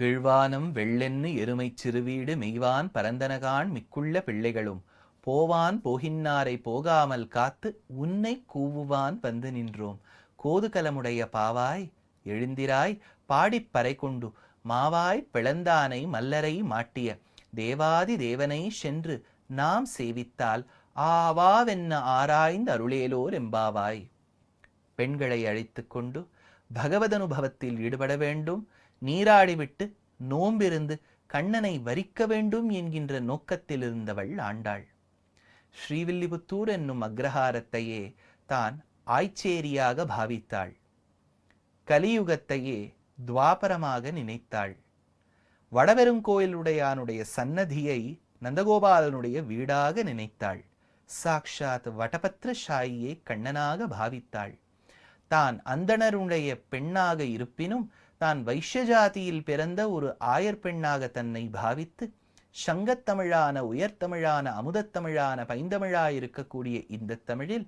கீழ்வானம் வெள்ளென்னு எருமைச் சிறுவீடு மெய்வான் பரந்தனகான் மிக்குள்ள பிள்ளைகளும். போவான் போகின்னாரை போகாமல் காத்து உன்னை கூவுவான் வந்து நின்றோம். கோதுகலமுடைய பாவாய் எழுந்திராய் பாடிப் பறை கொண்டு மாவாய் பிளந்தானை மல்லரை மாட்டிய. தேவாதி தேவனை சென்று நாம் சேவித்தால் ஆவாவென்ன ஆராய்ந்து அருளேலோர் எம்பாவாய். பெண்களை அழைத்து கொண்டு பகவதனுபவத்தில் ஈடுபட வேண்டும். நீராடிவிட்டு நோம்பிருந்து கண்ணனை வரிக்க வேண்டும் என்கின்ற நோக்கத்தில் இருந்தவள் ஆண்டாள். ஸ்ரீவில்லிபுத்தூர் என்னும் அக்ரஹாரத்தையே தான் ஆய்ச்சேரியாக பாவித்தாள். கலியுகத்தையே துவாபரமாக நினைத்தாள். வடவெருங்கோயிலுடையானுடைய சன்னதியை நந்தகோபாலனுடைய வீடாக நினைத்தாள். சாக்ஷாத் வடபத்திர ஷாயியை கண்ணனாக பாவித்தாள். தான் அந்தணருடைய பெண்ணாக இருப்பினும் தான் வைஷ்ய ஜாதியில் பிறந்த ஒரு ஆயர் பெண்ணாக தன்னை பாவித்து சங்கத்தமிழான உயர்தமிழான அமுதத்தமிழான பைந்தமிழாய் இருக்கக்கூடிய இந்த தமிழில்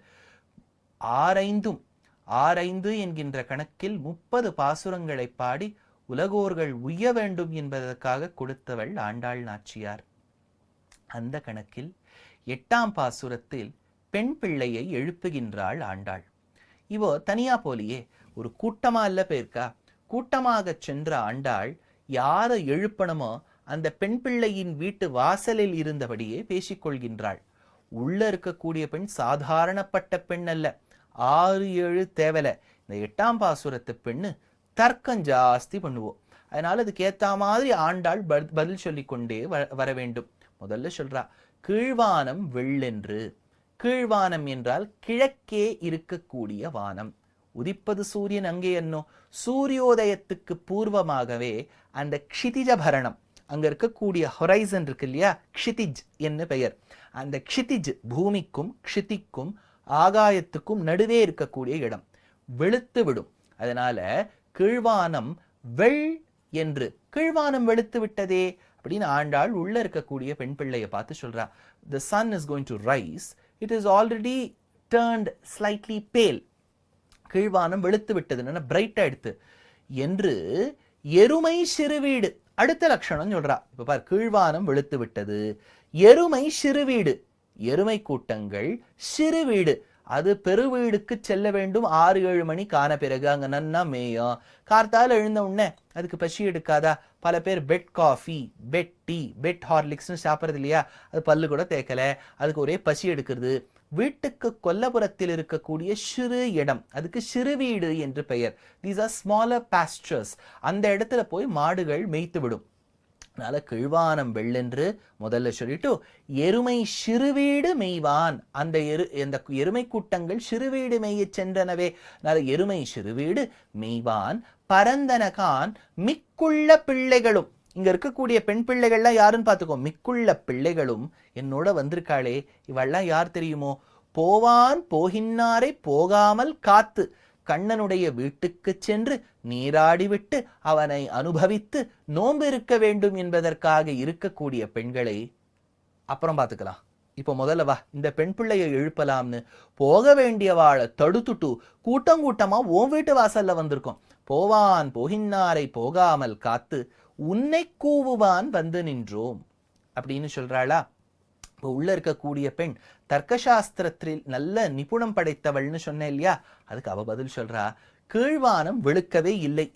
ஆரைந்தும் ஆரைந்து என்கின்ற கணக்கில் முப்பது பாசுரங்களை பாடி உலகோர்கள் உய்ய வேண்டும் என்பதற்காக கொடுத்தவள் ஆண்டாள் நாச்சியார். அந்த கணக்கில் எட்டாம் பாசுரத்தில் பெண் பிள்ளையை எழுப்புகின்றாள் ஆண்டாள். இவோ தனியா போலியே ஒரு கூட்டமா இல்ல போயிருக்கா கூட்டமாக சென்ற ஆண்டாள் யாரை எழுப்பணுமோ அந்த பெண் பிள்ளையின் வீட்டு வாசலில் இருந்தபடியே பேசிக்கொள்கின்றாள். உள்ள இருக்கக்கூடிய பெண் சாதாரணப்பட்ட பெண் அல்ல. ஆறு ஏழு தேவல. இந்த எட்டாம் பாசுரத்து பெண்ணு தர்க்கம் ஜாஸ்தி பண்ணுவோம் அதனால அதுக்கேற்ற மாதிரி ஆண்டாள் பதில் சொல்லிக்கொண்டே வ- வர வேண்டும். முதல்ல சொல்றா கீழ்வானம் வெள்ளென்று. கீழ்வானம் என்றால் கிழக்கே இருக்கக்கூடிய வானம். உதிப்பது சூரியன் அங்கே என்னோ? சூரியோதயத்துக்கு பூர்வமாகவே அந்த க்ஷிதிஜ பரணம் அங்க இருக்கக்கூடிய ஹொரைசன் இருக்கு இல்லையா? க்ஷிதிஜ் என்ன பெயர். அந்த க்ஷிதிஜ் பூமிக்கும் க்ஷிதிக்கும் ஆகாயத்துக்கும் நடுவே இருக்கக்கூடிய இடம். வெளுத்து விடும். அதனால கீழ்வானம் வெள் என்று. கீழ்வானம் வெளுத்து விட்டதே அப்படின்னு ஆண்டாள் உள்ள இருக்கக்கூடிய பெண் பிள்ளையை பார்த்து சொல்றா. The sun is going to rise it is already turned slightly pale கீழ்வானம் வெளுத்து விட்டது. என்ன? பிரைட் ஆயிடுத்து என்று எருமை சிறுவீடு அடுத்த லட்சணம் சொல்றா. இப்ப பார் கீழ்வானம் வெளுத்து விட்டது. எருமை சிறுவீடு எருமை கூட்டங்கள் சிறுவீடு அது பெருவீடுக்கு செல்ல வேண்டும். ஆறு ஏழு மணி காண பிறகு அங்க நன்னா மேயும். கார்த்தால எழுந்த உடனே அதுக்கு பசி எடுக்காதா? பல பேர் bed coffee bed tea bed ஹார்லிக்ஸ்னு சாப்பிட்றது இல்லையா? அது பல்லு கூட தேக்கல அதுக்கு ஒரே பசி எடுக்கிறது. வீட்டுக்கு கொல்லபுரத்தில் இருக்கக்கூடிய சிறு இடம். அதுக்கு சிறு வீடு என்று பெயர். தீஸ் ஆர் ஸ்மாலர் பாஸ்டர்ஸ் அந்த இடத்துல போய் மாடுகள் மேய்த்து விடும் அதனால கிழ்வானம் வெள்ளென்று முதல்ல சொல்லிட்டு எருமை சிறுவீடு மெய்வான். அந்த எரு அந்த எருமை கூட்டங்கள் சிறுவீடு மெய்யச் சென்றனவே. அதனால எருமை சிறுவீடு மெய்வான். பரந்தனகான் மிக்குள்ள பிள்ளைகளும். இங்க இருக்கக்கூடிய பெண் பிள்ளைகள்லாம் யாருன்னு பார்த்துக்கோ. மிக்குள்ள பிள்ளைகளும் என்னோட வந்திருக்காளே. இவள்லாம் யார் தெரியுமோ? போவான் போகின்னாரை போகாமல் காத்து கண்ணனுடைய வீட்டுக்கு சென்று நீராடிவிட்டு அவனை அனுபவித்து நோன்பு இருக்க வேண்டும் என்பதற்காக இருக்கக்கூடிய பெண்களை அப்புறம் பார்த்துக்கலாம். இப்போ முதல்ல வா இந்த பெண் பிள்ளையை எழுப்பலாம்னு. போக வேண்டியவாளை தடுத்துட்டு கூட்டம் கூட்டமா உன் வீட்டு வாசல்ல வந்திருக்கோம். போவான் போகின்னாரை போகாமல் காத்து உன்னை கூவுவான் வந்து நின்றோம். அப்படின்னு சொல்றாளா? இப்போ உள்ள இருக்கக்கூடிய பெண் தர்க்கசாஸ்திரத்தில் நல்ல நிபுணம் படைத்தவள்னு சொன்னேன் இல்லையா? அதுக்கு அவ பதில் சொல்றா கீழ்வானம் வெளுக்கவே இல்லை.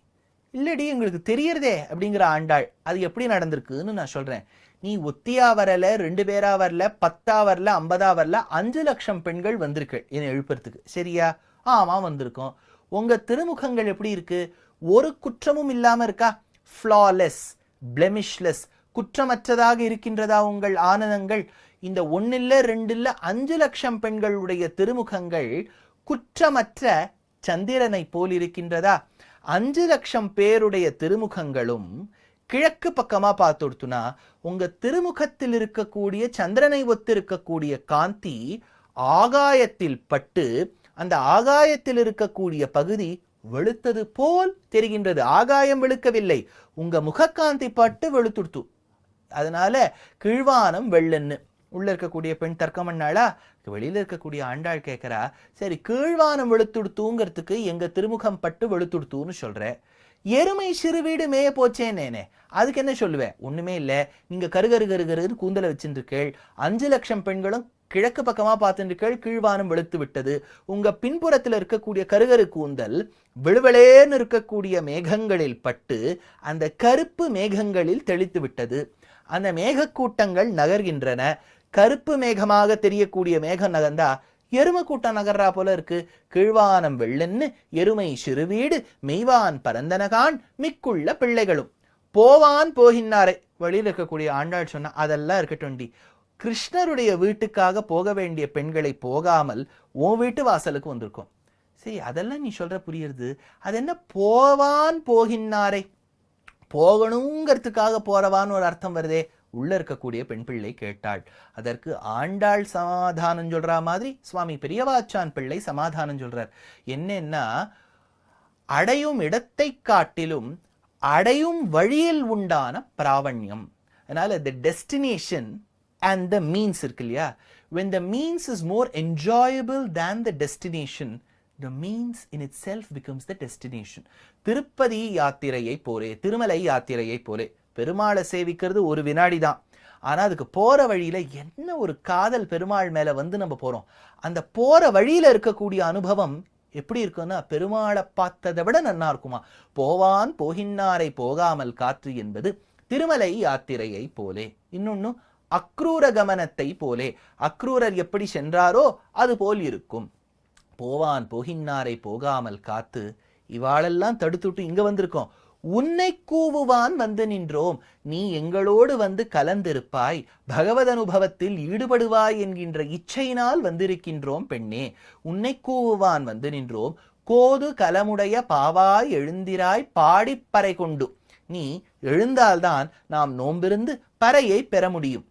இல்லடி எங்களுக்கு தெரியறதே அப்படிங்கிற ஆண்டாள். அது எப்படி நடந்திருக்குன்னு நான் சொல்றேன். நீ ஒத்தியா வரல ரெண்டு பேரா வரல பத்தா வரல ஐம்பதா வரல அஞ்சு லட்சம் பெண்கள் வந்திருக்கு. என்னை எழுப்புறதுக்கு. சரியா? ஆமா வந்திருக்கோம். உங்க திருமுகங்கள் எப்படி இருக்கு? ஒரு குற்றமும் இல்லாம இருக்கா? ஃப்ளாலெஸ் பிளெமிஷ்லெஸ் குற்றமற்றதாக இருக்கின்றதா உங்கள் ஆனந்தங்கள்? இந்த ஒன்றில் ரெண்டில் அஞ்சு லட்சம் பெண்களுடைய திருமுகங்கள் குற்றமற்ற சந்திரனை போல் இருக்கின்றதா? அஞ்சு லட்சம் பேருடைய திருமுகங்களும் கிழக்கு பக்கமா பார்த்துடுத்துனா உங்க திருமுகத்தில் இருக்கக்கூடிய சந்திரனை ஒத்து இருக்கக்கூடிய காந்தி ஆகாயத்தில் பட்டு அந்த ஆகாயத்தில் இருக்கக்கூடிய பகுதி வெளுத்தது போல் தெரிகின்றது. ஆகாயம் வெளுக்கவில்லை. உங்க முகக்காந்தி பட்டு வெளுத்துடுத்து. அதனால கிழ்வானம் வெள்ளன்னு. உள்ள இருக்கக்கூடிய பெண் தர்க்கம் பண்ணாளா? வெளியில இருக்கக்கூடிய ஆண்டாள் கேட்கறா சரி கீழ்வானம் வெளுத்துடுத்துங்கிறதுக்கு எங்க திருமுகம் பட்டு வெளுத்துடுத்துன்னு சொல்ற. எருமை சிறு வீடு மேய போச்சேனேனே. அதுக்கு என்ன சொல்லுவேன் ஒண்ணுமே இல்லை. நீங்க கருகரு கருகருன்னு கூந்தலை வச்சுருக்கேள் அஞ்சு லட்சம் பெண்களும் கிழக்கு பக்கமா பார்த்துருக்கள் கீழ்வானம் வெளுத்து விட்டது. உங்க பின்புறத்துல இருக்கக்கூடிய கருகரு கூந்தல் விழுவளேன்னு இருக்கக்கூடிய மேகங்களில் பட்டு அந்த கருப்பு மேகங்களில் தெளித்து விட்டது. அந்த மேகக்கூட்டங்கள் நகர்கின்றன. கருப்பு மேகமாக தெரியக்கூடிய மேகம் நகர்ந்தா எருமை கூட்டம் நகர்றா போல இருக்கு. கீழ்வானம் வெள்ளன்னு எருமை சிறுவீடு மெய்வான் பரந்தனகான் மிக்குள்ள பிள்ளைகளும். போவான் போகின்னாரே வழியில் இருக்கக்கூடிய ஆண்டாள் சொன்னா அதெல்லாம் இருக்கட்டும் கிருஷ்ணருடைய வீட்டுக்காக போக வேண்டிய பெண்களை போகாமல் உன் வீட்டு வாசலுக்கு வந்திருக்கோம். சரி அதெல்லாம் நீ சொல்ற புரியுறது. அது என்ன போவான் போகின்னாரே. போகணுங்கிறதுக்காக போறவான்னு ஒரு அர்த்தம் வருதே. உள்ள இருக்கக்கூடிய பெண் பிள்ளை கேட்டாள். அதற்கு ஆண்டாள் சமாதானம் சொல்றா மாதிரி சுவாமி பெரியவாச்சான் பிள்ளை சமாதானம் சொல்றார். என்னன்னா அடையும் இடத்தை காட்டிலும் அடையும் வழியில் உண்டான பிராவண்யம். அதனால் the destination and the means இருக்கு இல்லையா when the means is more enjoyable than the destination the means in itself becomes the destination. Tirupati யாத்திரையை போலே திருமலை யாத்திரையை போலே பெருமாளை சேவிக்கிறது ஒரு வினாடி தான். ஆனால் அதுக்கு போகிற வழியில் என்ன ஒரு காதல் பெருமாள் மேலே வந்து நம்ம போகிறோம் அந்த போகிற வழியில் இருக்கக்கூடிய அனுபவம் எப்படி இருக்குன்னா பெருமாளை பார்த்ததை விட நன்னா இருக்குமா? போவான் போகின்னாரை போகாமல் காற்று என்பது திருமலை யாத்திரையை போலே. இன்னொன்னு அக்ரூர கமனத்தை போலே. அக்ரூரர் எப்படி சென்றாரோ அது போல் இருக்கும். போவான் போகின்னாரை போகாமல் காத்து. இவாளெல்லாம் தடுத்துட்டு இங்க வந்திருக்கோம். உன்னை கூவுவான் வந்து நின்றோம். நீ எங்களோடு வந்து கலந்திருப்பாய். பகவத் அனுபவத்தில் ஈடுபடுவாய் என்கின்ற இச்சையினால் வந்திருக்கின்றோம் பெண்ணே. உன்னை கூவுவான் வந்து நின்றோம். கோது கலமுடைய பாவாய் எழுந்திராய் பாடிப்பறை கொண்டு. நீ எழுந்தால்தான் நாம் நோம்பிருந்து பறையை பெற முடியும்.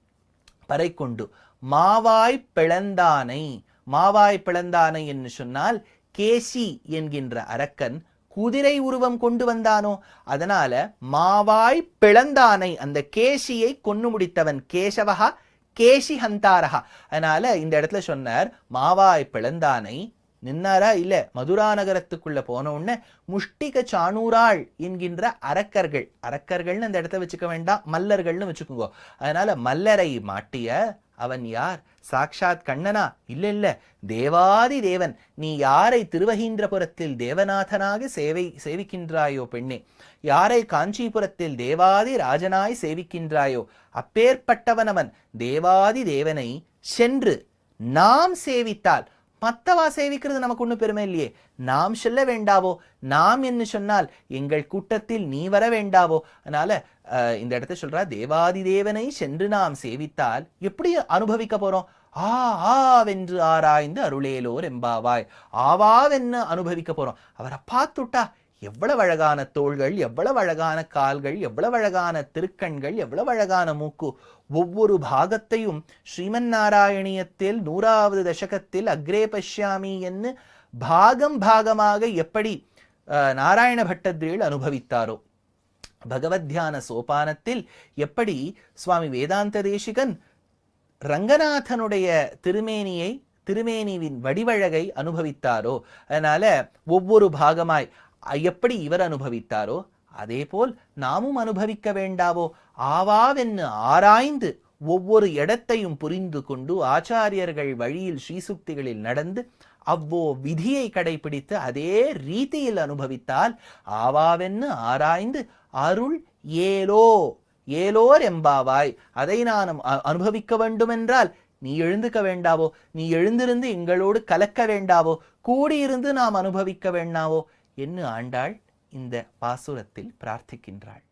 பறை கொண்டு மாவாய் பிளந்தானை மாவாய் பிளந்தானை என்று சொன்னால் கேசி என்கின்ற அரக்கன் குதிரை உருவம் கொண்டு வந்தானோ? அதனால மாவாய் பிளந்தானை அந்த கேசியை கொன்னு முடித்தவன் கேசவஹா கேசி ஹந்தாரஹா அதனால இந்த இடத்துல சொன்னார் மாவாய் பிளந்தானை நின்னாரா? இல்ல. மதுரா நகரத்துக்குள்ள போன உடனே முஷ்டிக சாணூராள் என்கின்ற அரக்கர்கள் அரக்கர்கள்னு அந்த இடத்த வச்சுக்க வேண்டாம் மல்லர்கள்னு வச்சுக்கோங்க. அதனால மல்லரை மாட்டிய அவன் யார்? சாக்ஷாத் கண்ணனா? இல்ல இல்ல. தேவாதி தேவன். நீ யாரை திருவகீந்திரபுரத்தில் தேவநாதனாக சேவை சேவிக்கின்றாயோ பெண்ணே? யாரை காஞ்சிபுரத்தில் தேவாதி ராஜனாய் சேவிக்கின்றாயோ? அப்பேற்பட்டவன் அவன் தேவாதி தேவனை சென்று நாம் சேவித்தால் மத்தவா சேவிக்கிறது நமக்கு ஒன்றும் பெருமை இல்லையே. நாம் சொல்ல வேண்டாவோ? நாம் என்று சொன்னால் எங்கள் கூட்டத்தில் நீ வர வேண்டாவோ? அதனால அஹ், இந்த இடத்த சொல்றா தேவாதி தேவனை சென்று நாம் சேவித்தால் எப்படி அனுபவிக்க போறோம்? ஆ ஆவென்று ஆராய்ந்து அருளேலோர் எம்பாவாய் ஆவாவென்னு அனுபவிக்க போறோம். அவரை பார்த்துட்டா எவ்வளவு அழகான தோள்கள் எவ்வளவு அழகான கால்கள் எவ்வளவு அழகான திருக்கண்கள் எவ்வளவு அழகான மூக்கு ஒவ்வொரு பாகத்தையும் ஸ்ரீமன் நாராயணியத்தில் நூறாவது தசகத்தில் அக்ரே பஷ்யாமி என்று பாகம் பாகமாக எப்படி நாராயண பட்டத்திரிகள் அனுபவித்தாரோ? பகவத் தியான சோபானத்தில் எப்படி சுவாமி வேதாந்த தேசிகன் ரங்கநாதனுடைய திருமேனியை திருமேனிவின் வடிவழகை அனுபவித்தாரோ? அதனால ஒவ்வொரு பாகமாய் எப்படி இவர் அனுபவித்தாரோ அதேபோல் நாமும் அனுபவிக்க வேண்டாவோ? ஆவாவென்னு ஆராய்ந்து ஒவ்வொரு இடத்தையும் புரிந்து கொண்டு ஆச்சாரியர்கள் வழியில் ஸ்ரீசுக்திகளில் நடந்து அவ்வோ விதியை கடைபிடித்து அதே ரீதியில் அனுபவித்தால் ஆவாவென்னு ஆராய்ந்து அருள் ஏலோ ஏலோர் எம்பாவாய் அதை நான் அ- அனுபவிக்க வேண்டுமென்றால் நீ எழுந்துக்க வேண்டாவோ? நீ எழுந்திருந்து எங்களோடு கலக்க வேண்டாவோ? கூடியிருந்து நாம் அனுபவிக்க வேண்டாவோ? என்ன ஆண்டாள் இந்த பாசுரத்தில் பிரார்த்திக்கின்றாள்?